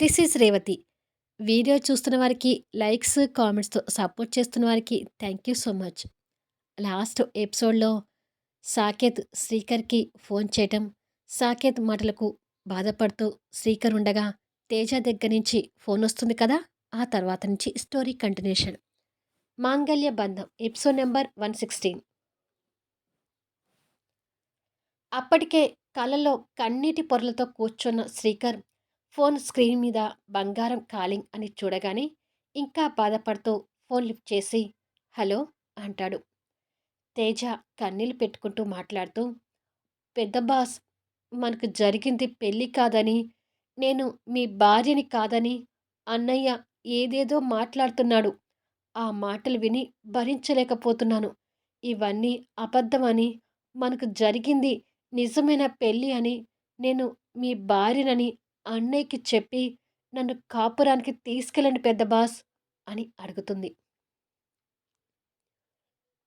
This is Revathi. Video చూస్తున్న వారికి likes, కామెంట్స్‌తో support చేస్తున్న వారికి thank you so much. Last ఎపిసోడ్‌లో సాకేత్ శ్రీకర్‌కి ఫోన్ చేయటం, సాకేత్ మాటలకు బాధపడుతూ శ్రీకర్ ఉండగా తేజ దగ్గర నుంచి ఫోన్ వస్తుంది కదా! ఆ తర్వాత నుంచి స్టోరీ కంటిన్యూషన్. మాంగల్య బంధం ఎపిసోడ్ నెంబర్ 116. అప్పటికే కళ్ళలో కన్నీటి పొరలతో కూర్చున్న శ్రీకర్ ఫోన్ స్క్రీన్ మీద బంగారం కాలింగ్ అని చూడగానే ఇంకా బాధపడుతూ ఫోన్ లిఫ్ట్ చేసి హలో అంటాడు. తేజ కన్నీళ్ళు పెట్టుకుంటూ మాట్లాడుతూ పెద్ద బాస్ మనకు జరిగింది పెళ్ళి కాదని నేను మీ భార్యని కాదని అన్నయ్య ఏదేదో మాట్లాడుతున్నాడు. ఆ మాటలు విని భరించలేకపోతున్నాను. ఇవన్నీ అబద్ధమని మనకు జరిగింది నిజమైన పెళ్ళి అని నేను మీ భార్యనని అన్నయ్యకి చెప్పి నన్ను కాపురానికి తీసుకెళ్ళండి పెద్ద బాస్ అని అడుగుతుంది.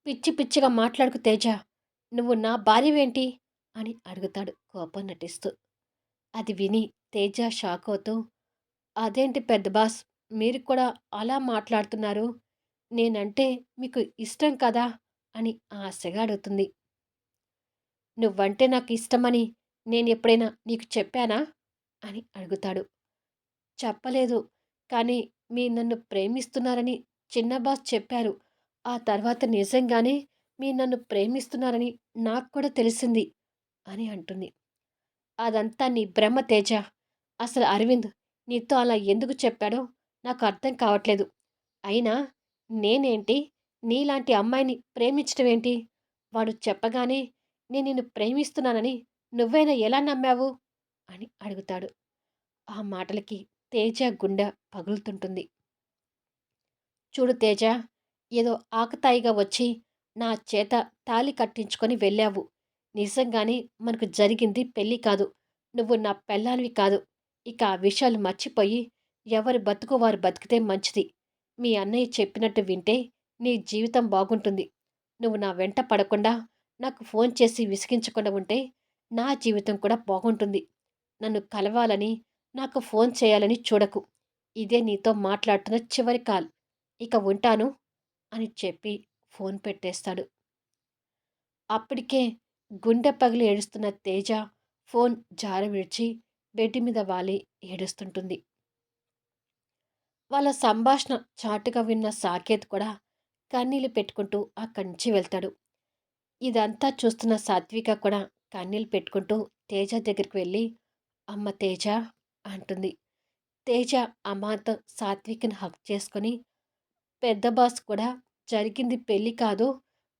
పిచ్చి పిచ్చిగా మాట్లాడుకు తేజ నువ్వు నా భార్యవేంటి? అని అడుగుతాడు కోపం నటిస్తూ. అది విని తేజ షాక్ అవుతూ అదేంటి పెద్ద బాస్ మీరు కూడా అలా మాట్లాడుతున్నారు? నేనంటే మీకు ఇష్టం కదా? అని ఆశగా అడుగుతుంది. నువ్వంటే నాకు ఇష్టమని నేను ఎప్పుడైనా నీకు చెప్పానా? అని అడుగుతాడు. చెప్పలేదు. కానీ మీ నన్ను ప్రేమిస్తున్నారని చిన్న బాస్ చెప్పారు. ఆ తర్వాత నిజంగానే మీ నన్ను ప్రేమిస్తున్నారని నాకు కూడా తెలిసింది అని అంటుంది. అదంతా నీ బ్రహ్మ తేజ. అసలు అరవింద్ నీతో అలా ఎందుకు చెప్పాడో నాకు అర్థం కావట్లేదు. అయినా నేనేంటి? నీలాంటి అమ్మాయిని ప్రేమించడం ఏంటి? వాడు చెప్పగానే నేను నిన్ను ప్రేమిస్తున్నానని నువ్వైనా ఎలా నమ్మావు? అని అడుగుతాడు. ఆ మాటలకి తేజ గుండె పగులుతుంటుంది. చూడు తేజ ఏదో ఆకతాయిగా వచ్చి నా చేత తాలి కట్టించుకొని వెళ్ళావు. నిజంగానే మనకు జరిగింది పెళ్ళి కాదు. నువ్వు నా పెళ్ళానివి కాదు. ఇక ఆ విషయాలు మర్చిపోయి ఎవరి బతుకు వారు బతికితే మంచిది. మీ అన్నయ్య చెప్పినట్టు వింటే నీ జీవితం బాగుంటుంది. నువ్వు నా వెంట పడకుండా నాకు ఫోన్ చేసి విసిగించకుండా ఉంటే నా జీవితం కూడా బాగుంటుంది. నన్ను కలవాలని నాకు ఫోన్ చేయాలని చూడకు. ఇదే నీతో మాట్లాడుతున్న చివరి కాల్. ఇక ఉంటాను అని చెప్పి ఫోన్ పెట్టేస్తాడు. అప్పటికే గుండె పగిలి ఏడుస్తున్న తేజ ఫోన్ జార విడిచి బెడ్ మీద వాలి ఏడుస్తుంటుంది. వాళ్ళ సంభాషణ చాటుగా విన్న సాకేత్ కూడా కన్నీళ్ళు పెట్టుకుంటూ అక్కడి నుంచి వెళ్తాడు. ఇదంతా చూస్తున్న సాత్విక కూడా కన్నీళ్ళు పెట్టుకుంటూ తేజ దగ్గరికి వెళ్ళి అమ్మ తేజ అంటుంది. తేజ అమ్మాతో సాత్విక్ని హక్ చేసుకొని పెద్ద బాస్ కూడా జరిగింది పెళ్ళి కాదు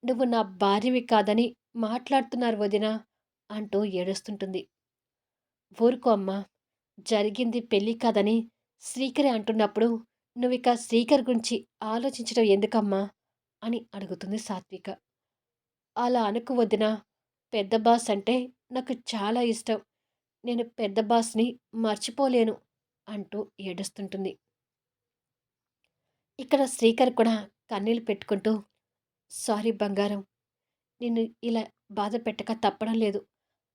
నువ్వు నా భార్యవి కాదని మాట్లాడుతున్నారు వదిన అంటూ ఏడుస్తుంటుంది. ఊరుకో అమ్మ జరిగింది పెళ్ళి కాదని శ్రీకరి అంటున్నప్పుడు నువ్వు ఇక శ్రీకర్ గురించి ఆలోచించడం ఎందుకమ్మా అని అడుగుతుంది సాత్విక. అలా అనుకు వదిన పెద్ద బాస్ అంటే నాకు చాలా ఇష్టం నేను పెద్ద బాస్ని మర్చిపోలేను అంటూ ఏడుస్తుంటుంది. ఇక్కడ శ్రీకర్ కూడా కన్నీళ్ళు పెట్టుకుంటూ సారీ బంగారం నిన్ను ఇలా బాధ పెట్టక తప్పడం లేదు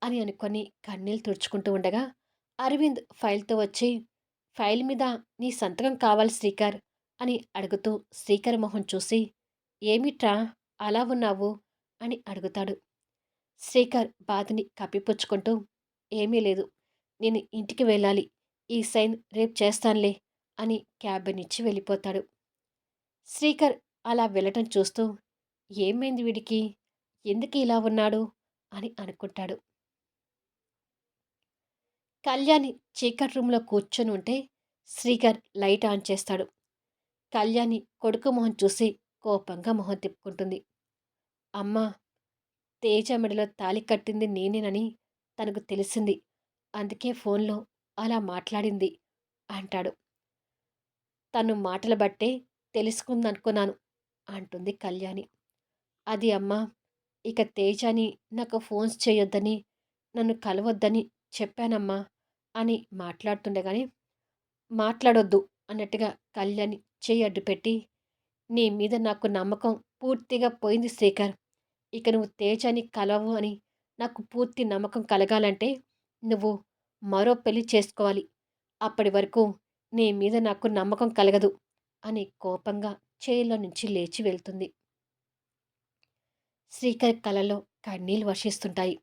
అని అనుకొని కన్నీళ్ళు తుడుచుకుంటూ ఉండగా అరవింద్ ఫైల్తో వచ్చి ఫైల్ మీద నీ సంతకం కావాలి శ్రీకర్ అని అడుగుతూ శ్రీకర్ మొహం చూసి ఏమిట్రా అలా ఉన్నావు? అని అడుగుతాడు. శ్రీకర్ బాధని కప్పిపుచ్చుకుంటూ ఏమీ లేదు. నేను ఇంటికి వెళ్ళాలి. ఈ సైన్ రేపు చేస్తానులే అని క్యాబిన్ ఇచ్చి వెళ్ళిపోతాడు. శ్రీకర్ అలా వెళ్ళటం చూస్తూ ఏమైంది వీడికి? ఎందుకు ఇలా ఉన్నాడు? అని అనుకుంటాడు. కళ్యాణి చీకట్ రూమ్లో కూర్చొని ఉంటే శ్రీకర్ లైట్ ఆన్ చేస్తాడు. కళ్యాణి కొడుకు మొహం చూసి కోపంగా మొహం తిప్పుకుంటుంది. అమ్మా తేజ మెడలో తాలి కట్టింది నేనేనని తనకు తెలిసింది. అందుకే ఫోన్లో అలా మాట్లాడింది అంటాడు. తను మాటల బట్టే తెలుసుకుందనుకున్నాను అంటుంది కళ్యాణి. అది అమ్మా ఇక తేజని నాకు ఫోన్స్ చేయొద్దని నన్ను కలవద్దని చెప్పానమ్మా అని మాట్లాడుతుండగానే మాట్లాడొద్దు అన్నట్టుగా కళ్యాణి చేయి అడ్డు పెట్టి నీ మీద నాకు నమ్మకం పూర్తిగా పోయింది శ్రీకర్ ఇక నువ్వు తేజని కలవు అని నాకు పూర్తి నమ్మకం కలగాలంటే నువ్వు మరో పెళ్ళి చేసుకోవాలి. అప్పటి వరకు నీ మీద నాకు నమ్మకం కలగదు అని కోపంగా చేయిలో నుంచి లేచి వెళ్తుంది. శ్రీకర్ కలలో కన్నీళ్ళు వర్షిస్తుంటాయి.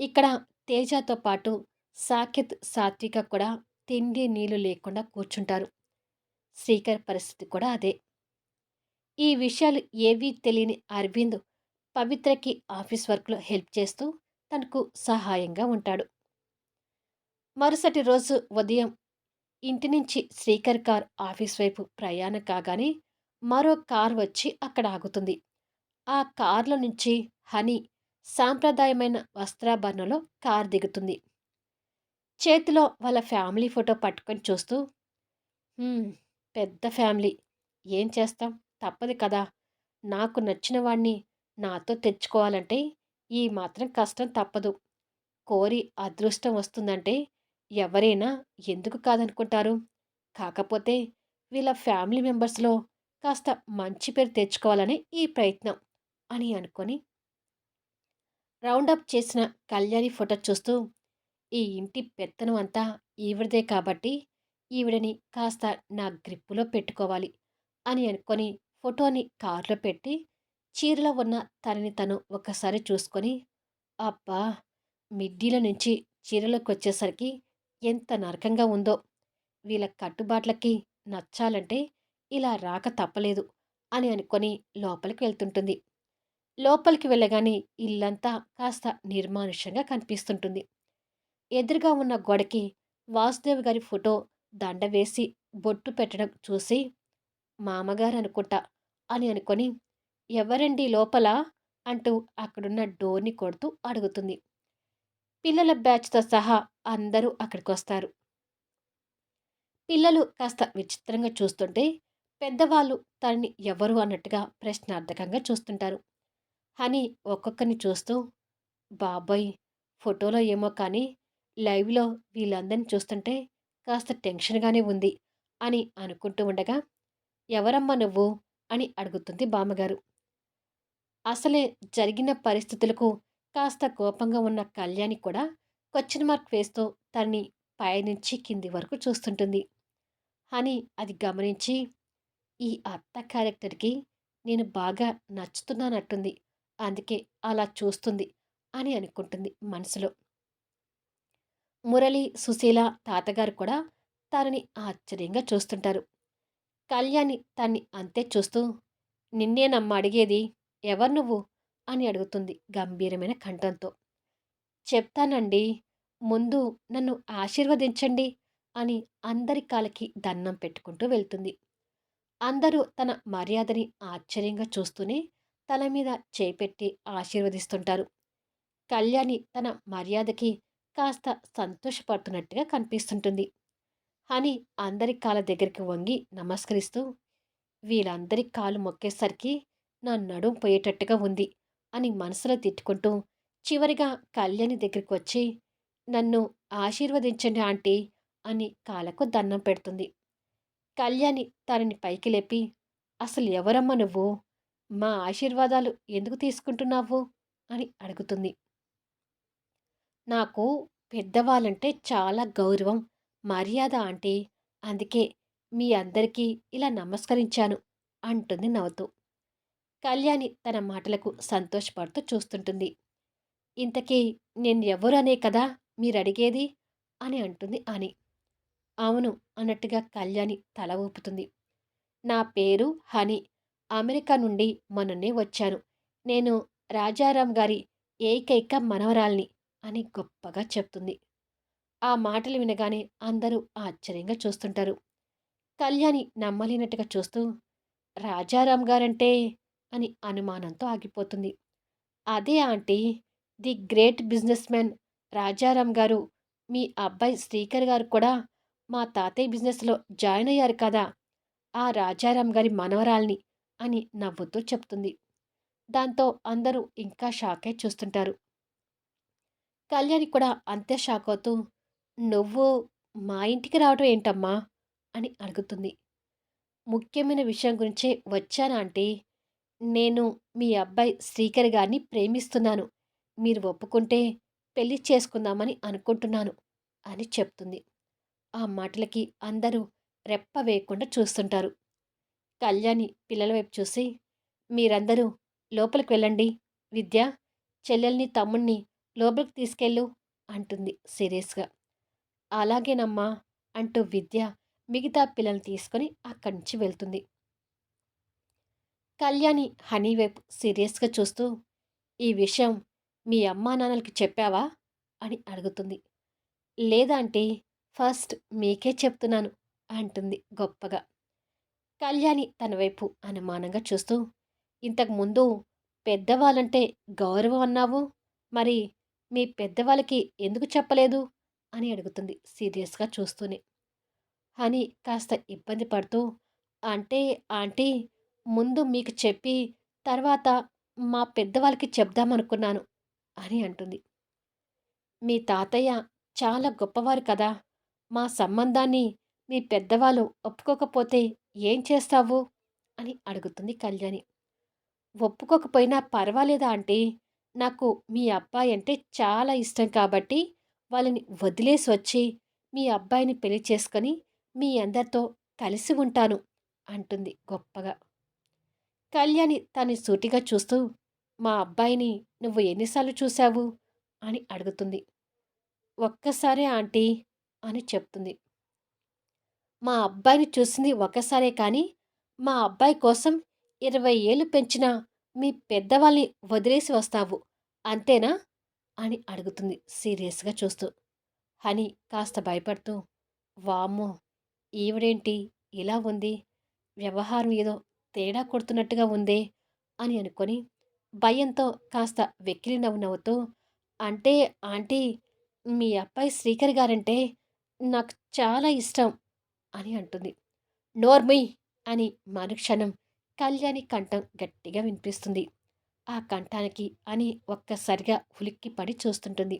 ఇక్కడ తేజతో పాటు సాకెత్ సాత్విక కూడా తిండి నీళ్ళు లేకుండా కూర్చుంటారు. శ్రీకర్ పరిస్థితి కూడా అదే. ఈ విషయాలు ఏవీ తెలియని అరవింద్ పవిత్రకి ఆఫీస్ వర్క్లో హెల్ప్ చేస్తూ తనకు సహాయంగా ఉంటాడు. మరుసటి రోజు ఉదయం ఇంటి నుంచి శ్రీకర్ కార్ ఆఫీస్ వైపు ప్రయాణం కాగానే మరో కార్ వచ్చి అక్కడ ఆగుతుంది. ఆ కార్లో నుంచి హనీ సాంప్రదాయమైన వస్త్రాభరణలో కార్ దిగుతుంది. చేతిలో వాళ్ళ ఫ్యామిలీ ఫోటో పట్టుకొని చూస్తూ పెద్ద ఫ్యామిలీ ఏం చేస్తాం? తప్పదు కదా. నాకు నచ్చిన వాణ్ణి నాతో తెచ్చుకోవాలంటే ఈ మాత్రం కష్టం తప్పదు. కోరి అదృష్టం వస్తుందంటే ఎవరైనా ఎందుకు కాదనుకుంటారు? కాకపోతే వీళ్ళ ఫ్యామిలీ మెంబర్స్లో కాస్త మంచి పేరు తెచ్చుకోవాలని ఈ ప్రయత్నం అని అనుకొని రౌండప్ చేసిన కళ్యాణి ఫోటో చూస్తూ ఈ ఇంటి పెత్తనం అంతా ఈవిడదే కాబట్టి ఈవిడని కాస్త నా గ్రిప్పులో పెట్టుకోవాలి అని అనుకొని ఫోటోని కారులో పెట్టి చీరలో ఉన్న తనని తను ఒకసారి చూసుకొని అబ్బా! మిడ్డీల నుంచి చీరలోకి వచ్చేసరికి ఎంత నరకంగా ఉందో. వీళ్ళ కట్టుబాట్లకి నచ్చాలంటే ఇలా రాక తప్పలేదు అని అనుకొని లోపలికి వెళ్తుంటుంది. లోపలికి వెళ్ళగానే ఇల్లంతా కాస్త నిర్మానుష్యంగా కనిపిస్తుంటుంది. ఎదురుగా ఉన్న గోడకి వాసుదేవ్ గారి ఫోటో దండ వేసి బొట్టు పెట్టడం చూసి మామగారు అనుకుంటా అని అనుకొని ఎవరండి లోపల? అంటూ అక్కడున్న డోర్ని కొడుతూ అడుగుతుంది. పిల్లల బ్యాచ్తో సహా అందరూ అక్కడికి వస్తారు పిల్లలు కాస్త విచిత్రంగా చూస్తుంటే పెద్దవాళ్ళు తనని ఎవరు అన్నట్టుగా ప్రశ్నార్థకంగా చూస్తుంటారు. హని ఒక్కొక్కరిని చూస్తూ బాబాయ్! ఫోటోలో ఏమో కానీ లైవ్లో వీళ్ళందరిని చూస్తుంటే కాస్త టెన్షన్గానే ఉంది అని అనుకుంటూ ఉండగా ఎవరమ్మా నువ్వు? అని అడుగుతుంది బామ్మగారు. అసలే జరిగిన పరిస్థితులకు కాస్త కోపంగా ఉన్న కళ్యాణి కూడా క్వశ్చన్ మార్క్ వేస్తూ తన్ని పైనుంచి కింది వరకు చూస్తుంటుంది. అని అది గమనించి ఈ అత్త క్యారెక్టర్కి నేను బాగా నచ్చుతున్నానట్టుంది. అందుకే అలా చూస్తుంది అని అనుకుంటుంది మనసులో. మురళి సుశీల తాతగారు కూడా తనని ఆశ్చర్యంగా చూస్తుంటారు. కళ్యాణి తన్ని అంతే చూస్తూ నిన్నేనమ్మా అడిగేది ఎవరు నువ్వు? అని అడుగుతుంది గంభీరమైన కంఠంతో. చెప్తానండి. ముందు నన్ను ఆశీర్వదించండి అని అందరి కాలకి దండం పెట్టుకుంటూ వెళ్తుంది. అందరూ తన మర్యాదని ఆశ్చర్యంగా చూస్తూనే తల మీద చేపెట్టి ఆశీర్వదిస్తుంటారు. కళ్యాణి తన మర్యాదకి కాస్త సంతోషపడుతున్నట్టుగా కనిపిస్తుంటుంది. అని అందరి కాళ్ళ దగ్గరికి వంగి నమస్కరిస్తూ వీళ్ళందరి కాలు మొక్కేసరికి నా నడుం పోయేటట్టుగా ఉంది అని మనసులో తిట్టుకుంటూ చివరిగా కళ్యాణి దగ్గరికి వచ్చి నన్ను ఆశీర్వదించండి ఆంటీ అని కాళ్ళకు దండం పెడుతుంది. కళ్యాణి తనని పైకి లేపి అసలు ఎవరమ్మ నువ్వు? మా ఆశీర్వాదాలు ఎందుకు తీసుకుంటున్నావు? అని అడుగుతుంది. నాకు పెద్దవాళ్ళంటే చాలా గౌరవం మర్యాద ఆంటీ అందుకే మీ అందరికీ ఇలా నమస్కరించాను అంటుంది నవ్వుతూ. కళ్యాణి తన మాటలకు సంతోషపడుతూ చూస్తుంటుంది. ఇంతకీ నేను ఎవరనే కదా మీరు అడిగేది అని అంటుంది అని అవును అన్నట్టుగా కళ్యాణి తల ఊపుతుంది. నా పేరు హని. అమెరికా నుండి మొన్ననే వచ్చాను. నేను రాజారాం గారి ఏకైక మనవరాల్ని అని గొప్పగా చెప్తుంది. ఆ మాటలు వినగానే అందరూ ఆశ్చర్యంగా చూస్తుంటారు. కళ్యాణి నమ్మలేనట్టుగా చూస్తూ రాజారాం గారంటే అని అనుమానంతో ఆగిపోతుంది. అదే aunty the great business man Rajaram గారు మీ అబ్బాయి శ్రీకర్ గారు కూడా మా తాతయ్య బిజినెస్లో జాయిన్ అయ్యారు కదా ఆ రాజారాం గారి మనవరాల్ని అని నవ్వుతూ చెప్తుంది. దాంతో అందరూ ఇంకా షాకే చూస్తుంటారు. కళ్యాణి కూడా అంతే షాక్ అవుతూ నువ్వు మా ఇంటికి రావడం ఏంటమ్మా? అని అడుగుతుంది. ముఖ్యమైన విషయం గురించే వచ్చానా ఆంటీ నేను మీ అబ్బాయి శ్రీకర్ గారిని ప్రేమిస్తున్నాను మీరు ఒప్పుకుంటే పెళ్ళి చేసుకుందామని అనుకుంటున్నాను అని చెప్తుంది ఆ మాటలకి అందరూ రెప్ప వేయకుండా చూస్తుంటారు. కళ్యాణి పిల్లల వైపు చూసి, మీరందరూ లోపలికి వెళ్ళండి. విద్య, చెల్లెల్ని, తమ్ముణ్ణి లోపలికి తీసుకెళ్ళు అంటుంది సీరియస్‌గా. అలాగేనమ్మా అంటూ విద్య మిగతా పిల్లల్ని తీసుకొని అక్కడి నుంచి వెళ్తుంది. కళ్యాణి హనీ వైపు సీరియస్‌గా చూస్తూ, ఈ విషయం మీ అమ్మా నాన్నలకి చెప్పావా? అని అడుగుతుంది. లేదా ఫస్ట్ మీకే చెప్తున్నాను అంటుంది గొప్పగా. కళ్యాణి తన వైపు అనుమానంగా చూస్తూ, ఇంతకుముందు పెద్దవాళ్ళంటే గౌరవం అన్నావు. మరి మీ పెద్దవాళ్ళకి ఎందుకు చెప్పలేదు? అని అడుగుతుంది సీరియస్‌గా చూస్తూనే. హనీ కాస్త ఇబ్బంది పడుతూ, అంటే ఆంటీ ముందు మీకు చెప్పి తర్వాత మా పెద్దవాళ్ళకి చెప్దామనుకున్నాను అని అంటుంది. మీ తాతయ్య చాలా గొప్పవారు కదా! మా సంబంధాన్ని మీ పెద్దవాళ్ళు ఒప్పుకోకపోతే ఏం చేస్తావు? అని అడుగుతుంది కళ్యాణి. ఒప్పుకోకపోయినా పర్వాలేదా అంటే నాకు మీ అబ్బాయి అంటే చాలా ఇష్టం కాబట్టి వాళ్ళని వదిలేసి వచ్చి మీ అబ్బాయిని పెళ్ళి చేసుకొని మీ అందరితో కలిసి ఉంటాను అంటుంది గొప్పగా. కళ్యాణి తన్ని సూటిగా చూస్తూ మా అబ్బాయిని నువ్వు ఎన్నిసార్లు చూశావు? అని అడుగుతుంది. ఒక్కసారే ఆంటీ అని చెప్తుంది. మా అబ్బాయిని చూసింది ఒకసారే కానీ మా అబ్బాయి కోసం ఇరవై ఏళ్ళు పెంచిన మీ పెద్దవాళ్ళని వదిలేసి వస్తావు అంతేనా అని అడుగుతుంది సీరియస్గా చూస్తూ హని కాస్త భయపడుతూ వామ్మో ఈవిడేంటి ఇలా ఉంది వ్యవహారం ఏదో తేడా కొడుతున్నట్టుగా ఉందే అని అనుకొని భయంతో కాస్త వెక్కిలి నవ్వు అంటే ఆంటీ మీ అబ్బాయి శ్రీకర్ గారంటే నాకు చాలా ఇష్టం అని అంటుంది. నోర్మి అని మరుక్షణం కళ్యాణి కంఠం గట్టిగా వినిపిస్తుంది. ఆ కంఠానికి అని ఒక్కసారిగా ఉలిక్కి పడి చూస్తుంటుంది.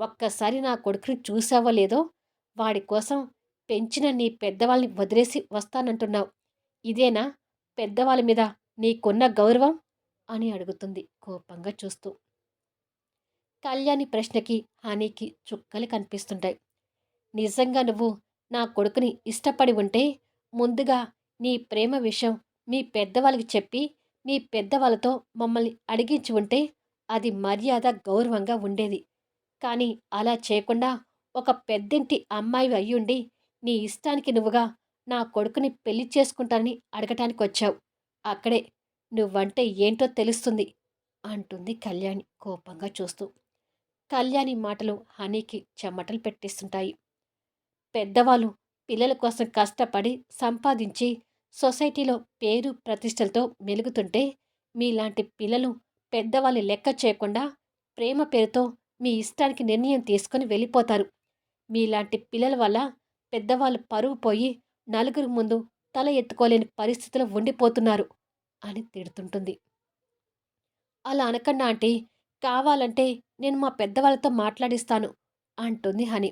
ఒక్కసారి నా కొడుకుని చూసావో లేదో వాడి కోసం పెంచిన నీ పెద్దవాళ్ళని వదిలేసి వస్తానంటున్నావు. ఇదేనా? పెద్దవాళ్ళ మీద నీకున్న గౌరవం? అని అడుగుతుంది కోపంగా చూస్తూ. కళ్యాణి ప్రశ్నకి హానికి చుక్కలు కనిపిస్తుంటాయి. నిజంగా నువ్వు నా కొడుకుని ఇష్టపడి ఉంటే ముందుగా నీ ప్రేమ విషయం మీ పెద్దవాళ్ళకి చెప్పి మీ పెద్దవాళ్ళతో మమ్మల్ని అడిగించి ఉంటే అది మర్యాద గౌరవంగా ఉండేది. కానీ అలా చేయకుండా ఒక పెద్దింటి అమ్మాయి అయ్యుండి నీ ఇష్టానికి నువ్వుగా నా కొడుకుని పెళ్ళి చేసుకుంటానని అడగటానికి వచ్చావు అక్కడే నువ్వంటే ఏంటో తెలుస్తుంది అంటుంది కళ్యాణి కోపంగా చూస్తూ. కళ్యాణి మాటలు హనీకి చెమటలు పెట్టిస్తుంటాయి. పెద్దవాళ్ళు పిల్లల కోసం కష్టపడి సంపాదించి సొసైటీలో పేరు ప్రతిష్టలతో మెలుగుతుంటే మీలాంటి పిల్లలు పెద్దవాళ్ళు లెక్క చేయకుండా ప్రేమ పేరుతో మీ ఇష్టానికి నిర్ణయం తీసుకొని వెళ్ళిపోతారు. మీలాంటి పిల్లల వల్ల పెద్దవాళ్ళు పరువు పోయి నలుగురు ముందు తల ఎత్తుకోలేని పరిస్థితిలో ఉండిపోతున్నారు అని తిడుతుంటుంది. అలా అనకుండా ఆంటీ. కావాలంటే నేను మా పెద్దవాళ్ళతో మాట్లాడిస్తాను అంటుంది హని.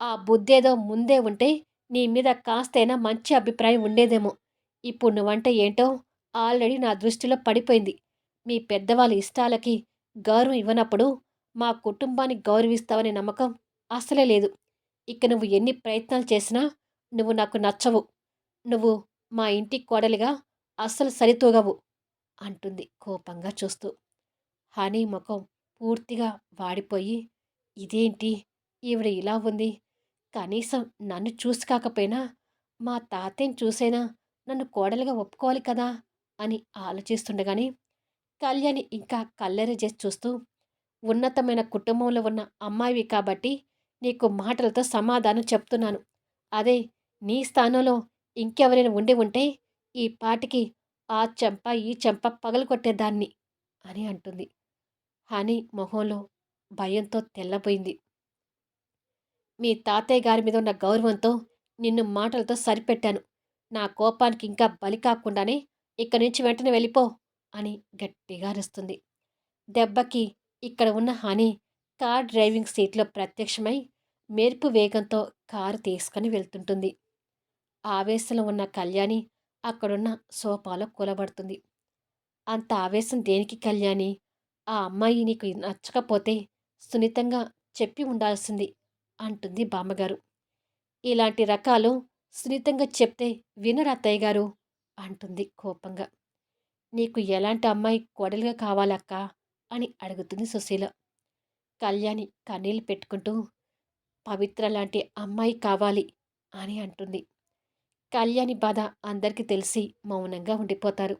ఆ బుద్ధేదో ముందే ఉంటే నీ మీద కాస్తైనా మంచి అభిప్రాయం ఉండేదేమో. ఇప్పుడు నువ్వంటే ఏంటో ఆల్రెడీ నా దృష్టిలో పడిపోయింది. మీ పెద్దవాళ్ళ ఇష్టాలకి గౌరవం ఇవ్వనప్పుడు మా కుటుంబాన్ని గౌరవిస్తావనే నమ్మకం అసలే లేదు. ఇక నువ్వు ఎన్ని ప్రయత్నాలు చేసినా నువ్వు నాకు నచ్చవు. నువ్వు మా ఇంటి కోడలిగా అస్సలు సరితూగవు అంటుంది కోపంగా చూస్తూ. హనీ ముఖం పూర్తిగా వాడిపోయి ఇదేంటి? ఈవిడ ఇలా ఉంది. కనీసం నన్ను చూసి కాకపోయినా మా తాతయ్యని చూసైనా నన్ను కోడలుగా ఒప్పుకోవాలి కదా అని ఆలోచిస్తుండగానే కళ్యాణి ఇంకా కల్లెర చేసి చూస్తూ ఉన్నతమైన కుటుంబంలో ఉన్న అమ్మాయివి కాబట్టి నీకు మాటలతో సమాధానం చెప్తున్నాను. అదే నీ స్థానంలో ఇంకెవరైనా ఉండి ఉంటే ఈ పాటికి ఆ చెంప ఈ చెంప పగలు కొట్టేదాన్ని అని అంటుంది. హనీ మొహంలో భయంతో తెల్లబోయింది. మీ తాతయ్య గారి మీద ఉన్న గౌరవంతో నిన్ను మాటలతో సరిపెట్టాను. నా కోపానికి ఇంకా బలి కాకుండానే ఇక్కడి నుంచి వెంటనే వెళ్ళిపో అని గట్టిగా అరుస్తుంది. దెబ్బకి ఇక్కడ ఉన్న హనీ కార్ డ్రైవింగ్ సీట్లో ప్రత్యక్షమై మెరుపు వేగంతో కారు తీసుకుని వెళ్తుంటుంది. ఆవేశంలో ఉన్న కళ్యాణి అక్కడున్న సోఫాలో కూలబడుతుంది. అంత ఆవేశం దేనికి కళ్యాణి? ఆ అమ్మాయి నీకు నచ్చకపోతే సున్నితంగా చెప్పి ఉండాల్సింది అంటుంది బామ్మగారు. ఇలాంటి రకాలు సున్నితంగా చెప్తే వినరు అత్తయ్య గారు అంటుంది కోపంగా. నీకు ఎలాంటి అమ్మాయి కోడలుగా కావాలక్క? అని అడుగుతుంది సుశీల. కళ్యాణి కన్నీళ్ళు పెట్టుకుంటూ పవిత్ర లాంటి అమ్మాయి కావాలి అని అంటుంది. కళ్యాణి బాధ అందరికీ తెలిసి మౌనంగా ఉండిపోతారు.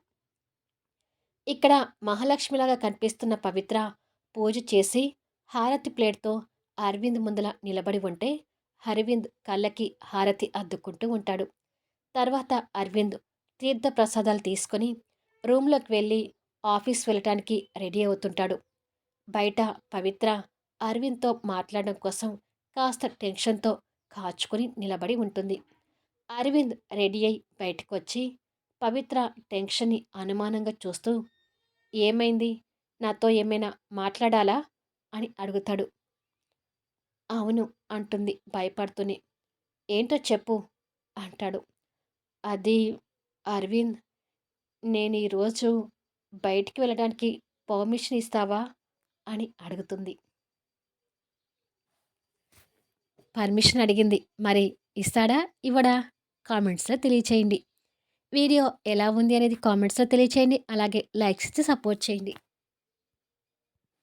ఇక్కడ మహాలక్ష్మిలాగా కనిపిస్తున్న పవిత్ర పూజ చేసి హారతి ప్లేట్తో అరవింద్ ముందల నిలబడి ఉంటే అరవింద్ కళ్ళకి హారతి అద్దుకుంటూ ఉంటాడు. తర్వాత అరవింద్ తీర్థ ప్రసాదాలు తీసుకొని రూమ్లోకి వెళ్ళి ఆఫీస్ వెళ్ళటానికి రెడీ అవుతుంటాడు. బయట పవిత్ర అరవింద్తో మాట్లాడడం కోసం కాస్త టెన్షన్తో కాచుకొని నిలబడి ఉంటుంది. అరవింద్ రెడీ అయి బయటకు వచ్చి పవిత్ర టెన్షన్ని అనుమానంగా చూస్తూ ఏమైంది? నాతో ఏమైనా మాట్లాడాలా? అని అడుగుతాడు. అవును అంటుంది భయపడుతూనే. ఏంటో చెప్పు అంటాడు. అది అరవింద్ నేను ఈరోజు బయటికి వెళ్ళడానికి పర్మిషన్ ఇస్తావా? అని అడుగుతుంది. పర్మిషన్ అడిగింది. మరి ఇస్తాడా? ఇవ్వడా? కామెంట్స్లో తెలియచేయండి. వీడియో ఎలా ఉంది అనేది కామెంట్స్లో తెలియచేయండి. అలాగే లైక్స్ ఇచ్చి సపోర్ట్ చేయండి.